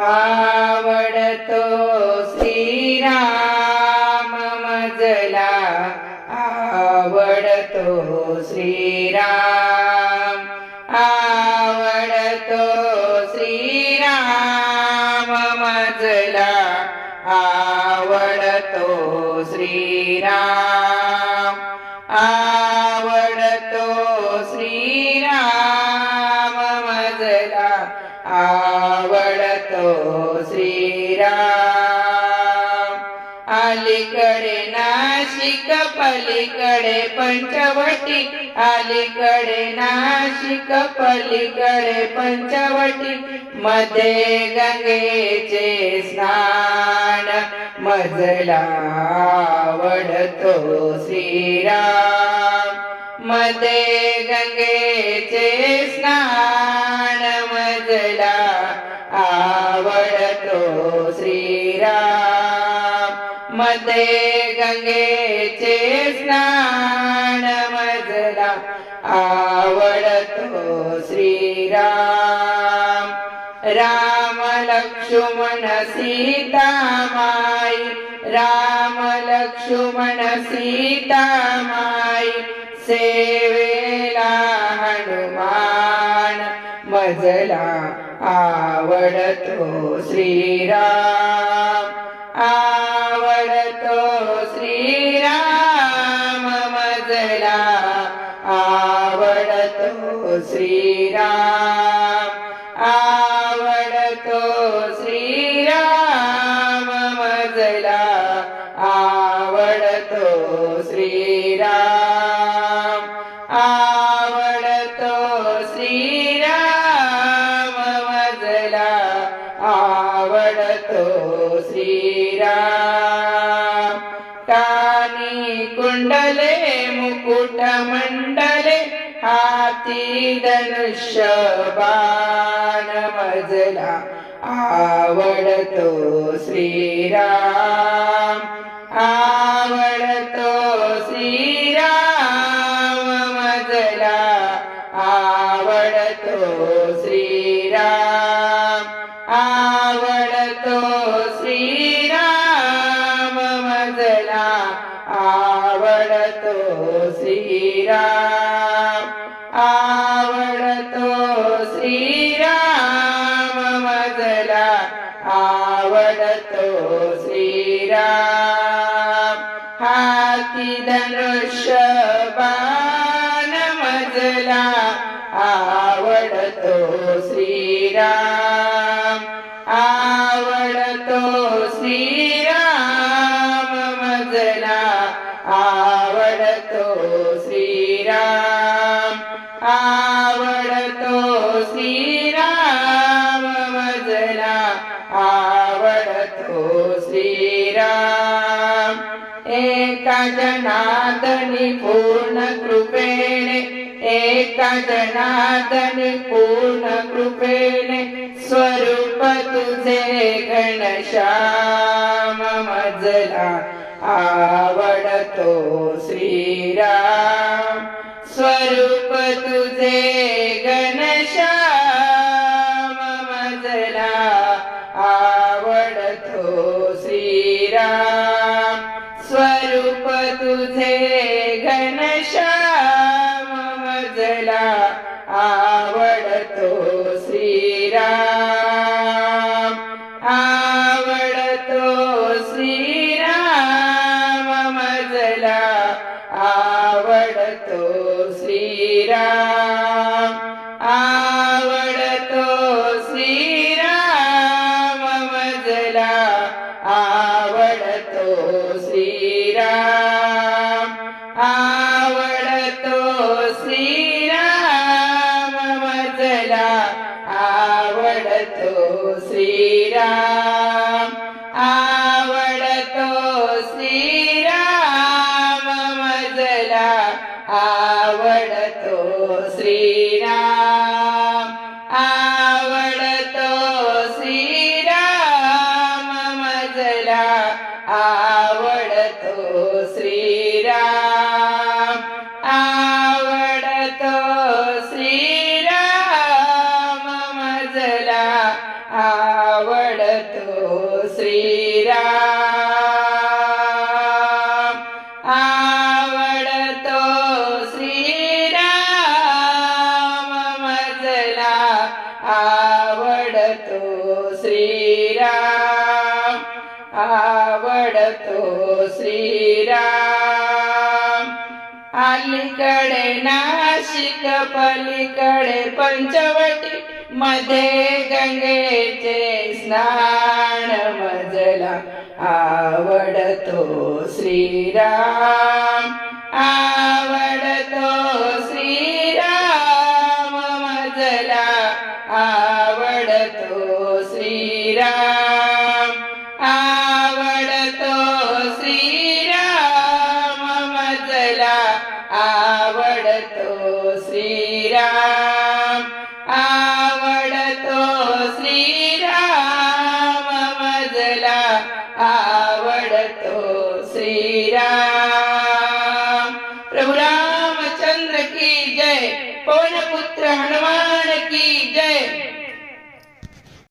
आवडतो श्रीराम मजला. आवडतो श्रीराम आवडतो श्रीराम मजला. आवडतो श्रीराम. अलीकडे नाशिक पलीकडे पंचवटी. अलीकडे नाशिक पलीकडे पंचवटी. मध्ये गंगेचे स्नान मजला आवडतो श्रीराम. मध्ये गंगेचे ते गंगेचे स्नान मजला आवडतो श्रीराम. राम लक्ष्मण सीतामाई राम लक्ष्मण सीतामाई सेवेला हनुमान. मजला आवडतो श्रीराम. आवडतो श्रीराम मजला. आवडतो श्रीराम. आवडतो श्रीराम मजला. आवडतो श्रीराम. कानी कुंडले मुकुट मंडले हाती धनुष्य बाण मजला आवडतो श्रीराम आवडतो श्रीराम मजला आवडतो श्रीराम आवडतो श्रीराम मजला आवडतो श्रीराम. श्रीराम हाती धनुष्य बाण मजला आवडतो श्रीराम आवडतो श्रीराम मजला आवडतो श्रीराम. एकजनादनि पूर्णकृपेण एकजनादनि पूर्णकृपेण स्वरूप ते गणशा आवडतो श्रीराम। स्वरूप तुझे आवडतो श्रीराम आवडतो श्रीराम मजला आवडतो श्रीराम आवडतो श्रीराम मजला आवडतो श्रीराम. आवडतो श्रीराम. अलीकडे नाशिक पलीकडे पंचवटी मध्ये गंगेचे स्नान मजला. आवडतो श्रीराम. आवडतो आवडतो श्रीराम आवडतो श्रीराम मजला आवडतो श्रीराम.